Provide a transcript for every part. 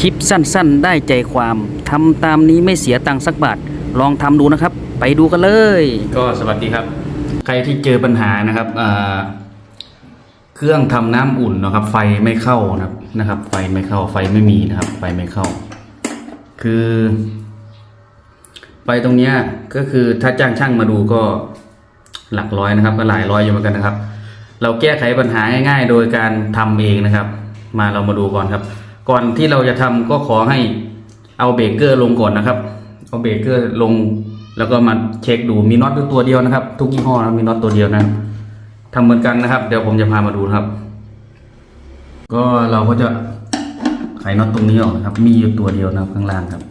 คลิปสั้นๆ ได้ใจความทำตามนี้ไม่เสียตังค์สักบาท ลองทำดูนะครับ ไปดูกันเลย ก็สวัสดีครับ ใครที่เจอปัญหานะครับเครื่องทำน้ำอุ่นนะครับ ไฟไม่เข้านะครับนะครับ ไฟไม่เข้าไฟไม่มีนะครับ ไฟไม่เข้า คือไฟตรงเนี้ยก็คือถ้าจ้างช่างมาดูก็หลักร้อยนะครับ ก็หลายร้อยอยู่เหมือนกันนะครับ เราแก้ไขปัญหาง่าย ๆ โดยการทำเองนะครับ มาเรามาดูก่อนครับ ก่อนที่เราจะทำก็ขอให้เอาเบรกเกอร์ลงก่อนนะครับ เอาเบรกเกอร์ลง แล้วก็มาเช็คดูมีน็อตตัวเดียวนะครับ ทุกยี่ห้อนะมีน็อตตัวเดียวนะครับทำเหมือนกันนะครับ เดี๋ยวผมจะพามาดูครับ ก็เราก็จะไขน็อตตรงนี้ออกนะครับ มีอยู่ตัวเดียวนะครับข้างล่างครับ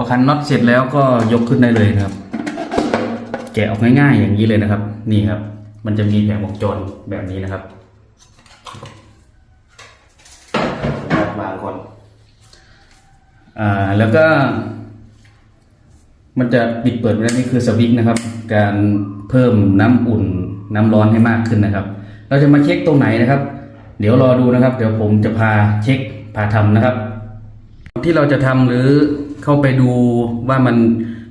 พอคันน็อตเสร็จแล้วก็ยกขึ้นได้เลยนะครับ แกะออกง่ายๆอย่างนี้เลยนะครับ นี่ครับ มันจะมีแผงวงจรแบบนี้นะครับวางก่อนอ่าแล้วก็ มันจะปิดเปิดไว้นี่คือสวิตช์นะครับ การเพิ่มน้ำอุ่นน้ำร้อนให้มากขึ้นนะครับ เราจะมาเช็คตรงไหนนะครับ เดี๋ยวรอดูนะครับ เดี๋ยวผมจะพาเช็คพาทำนะครับ ที่เราจะทำหรือ เข้าไปดูว่ามัน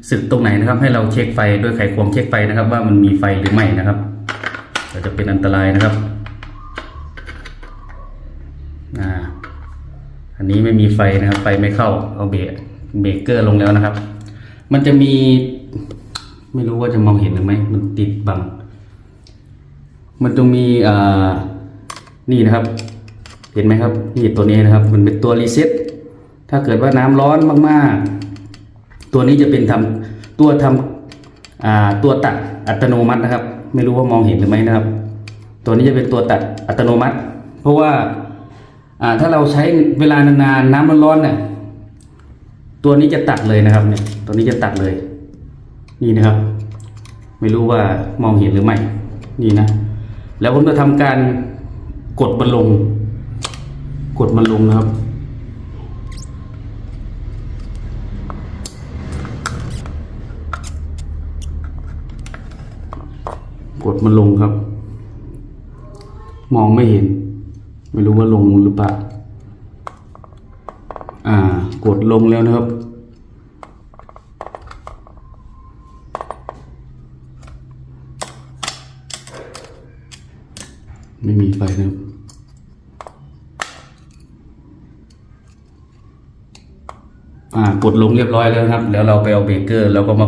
สึกตรงไหนนะครับ ให้เราเช็คไฟด้วยไขควงเช็คไฟนะครับ ว่ามันมีไฟหรือไม่นะครับเราจะเป็นอันตรายนะครับอ่าอันนี้ไม่มีไฟนะครับ ไฟไม่เข้าเอาเบรกเบรกเกอร์ลงแล้วนะครับ มันจะมีไม่รู้ว่าจะมองเห็นหรือไม่มันติดบัง มันจะมีอ่านี่นะครับ เห็นไหมครับ นี่ตัวนี้นะครับ มันเป็นตัวรีเซ็ต ถ้าเกิดว่าน้ำร้อนมากๆ ตัวนี้จะเป็นทำตัวทำอ่าตัวตัดอัตโนมัตินะครับ ไม่รู้ว่ามองเห็นหรือไม่นะครับ ตัวนี้จะเป็นตัวตัดอัตโนมัติ เพราะว่าอ่าถ้าเราใช้เวลานานๆน้ำร้อนๆเนี่ยตัวนี้จะตัดเลยนะครับเนี่ยตัวนี้จะตัดเลย นี่นะครับ ไม่รู้ว่ามองเห็นหรือไม่นี่นะ แล้วผมจะทำการกดมันลง กดมันลงนะครับ กดมันลงครับ มองไม่เห็น ไม่รู้ว่าลงหรือเปล่าอ่ากดลงแล้วนะครับ ไม่มีไฟนะครับอ่ากดลงเรียบร้อยแล้วครับ แล้วเราไปเอาเบรกเกอร์แล้วก็มา